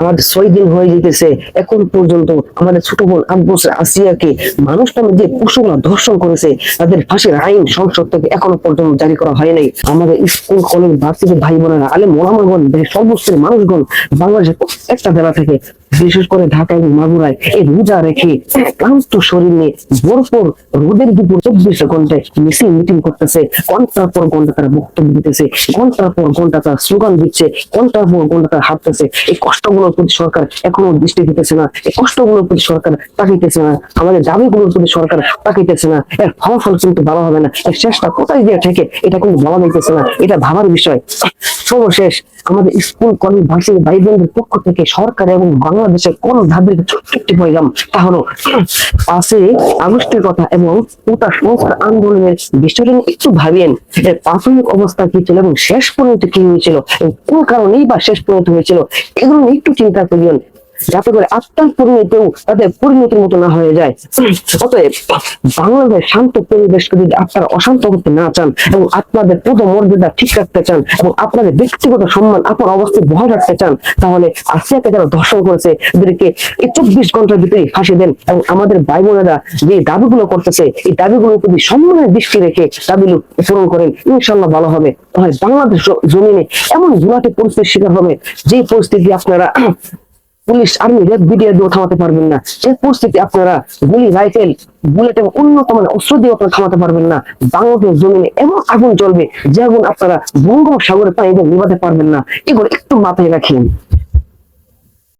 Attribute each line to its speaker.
Speaker 1: আমাদের ছয় দিন হয়ে যেতেছে। এখন পর্যন্ত আমাদের ছোট বোন আব্বুস আসিয়াকে মানুষ নামে যে পশুরা ধর্ষণ করেছে, তাদের ফাঁসির আইন সংসদ থেকে এখনও পর্যন্ত জারি করা হয় নাই। আমাদের স্কুল, কলেজ, ভার্সিটি ভাই বোনেরা আলে মোলামাগণ সর্বস্তরের মানুষগণ বাংলাদেশের প্রত্যেকটা জেলা থেকে, বিশেষ করে ঢাকা এবং মাগুরায় এই রোজা রেখে ক্লান্ত শরীর নিয়ে ভোরপুর রোদের দুপুর চব্বিশ ঘন্টায় মিছিল, মিটিং করতেছে। ঘণ্টার পর ঘণ্টা তারা বক্তব্য দিতেছে। ঘণ্টার পর ঘণ্টা তারা স্লোগান দিচ্ছে। ঘণ্টার পর ঘণ্টা তারা হাঁটতেছে। এই কষ্টগুলোর প্রতি সরকার এখনও দৃষ্টি দিতেছে না, এই কষ্টগুলোর প্রতি সরকার তাকাইতেছে না, আমাদের দাবিগুলোর প্রতি সরকার তাকাইতেছে না, এর ফলাফল কিন্তু ভালো হবে না, এর শেষটা কোথায় গিয়ে থেকে, এটা কিন্তু বলা যাইতেছে না, এটা ভাবার বিষয়। সর্বশেষ আমাদের স্কুল, কলেজ, ভার্সিটি ভাই বোনদের পক্ষ থেকে সরকার এবং বাংলাদেশের কোন ধাপের ছোট্ট একটি পয়গাম তা হলো পাঁচই আগস্টের কথা এবং কোটা সংস্কার আন্দোলনের বিষয়টা একটু ভাবিয়েন। এর প্রাথমিক অবস্থা কি ছিল এবং শেষ পর্যন্ত কি হয়েছিল কোন কারণেই বা শেষ পর্যন্ত হয়েছিল, এগুলো একটু চিন্তা করিয়েন। যাতে করে আত্মার পরিণতিও তাদের পরিণতির মতো না হয়ে যায়। অতএব বাংলাদেশ শান্ত পরিবেশকে যদি আপনারা অশান্ত করতে না চান এবং আপনাদের পদ মর্যাদা ঠিক রাখতে চান এবং আপনাদের ব্যক্তিগত সম্মান, আপনার অবস্থায় বহাল রাখতে চান, তাহলে আসিয়াকে যারা ধর্ষণ করেছে এদেরকে এই চব্বিশ ঘণ্টার ভিতরে ফাঁসি দেন এবং আমাদের ভাই বোনেরা যে দাবিগুলো করতেছে, এই দাবিগুলোর প্রতি সম্মানের দৃষ্টি রেখে দাবিগুলো পূরণ করেন ইনশাল্লাহ ভালো হবে। হয় বাংলাদেশ জমিনে এমন জুলাটি পরিস্থিতির শিকার হবে যে পরিস্থিতি আপনারা পুলিশ আর্মি রেড ভিডিও দিয়ে থামাতে পারবেন না। যে পরিস্থিতি আপনারা গুলি রাইফেল বুলেট এবং উন্নত মানের অস্ত্র দিয়ে আপনারা থামাতে পারবেন না। বাংলাদেশ জমিনে এমন আগুন জ্বলবে যে আগুন আপনারা বঙ্গোপসাগরে পানি দিয়ে নিভাতে পারবেন না। এগুলো একটু মাথায় রাখেন।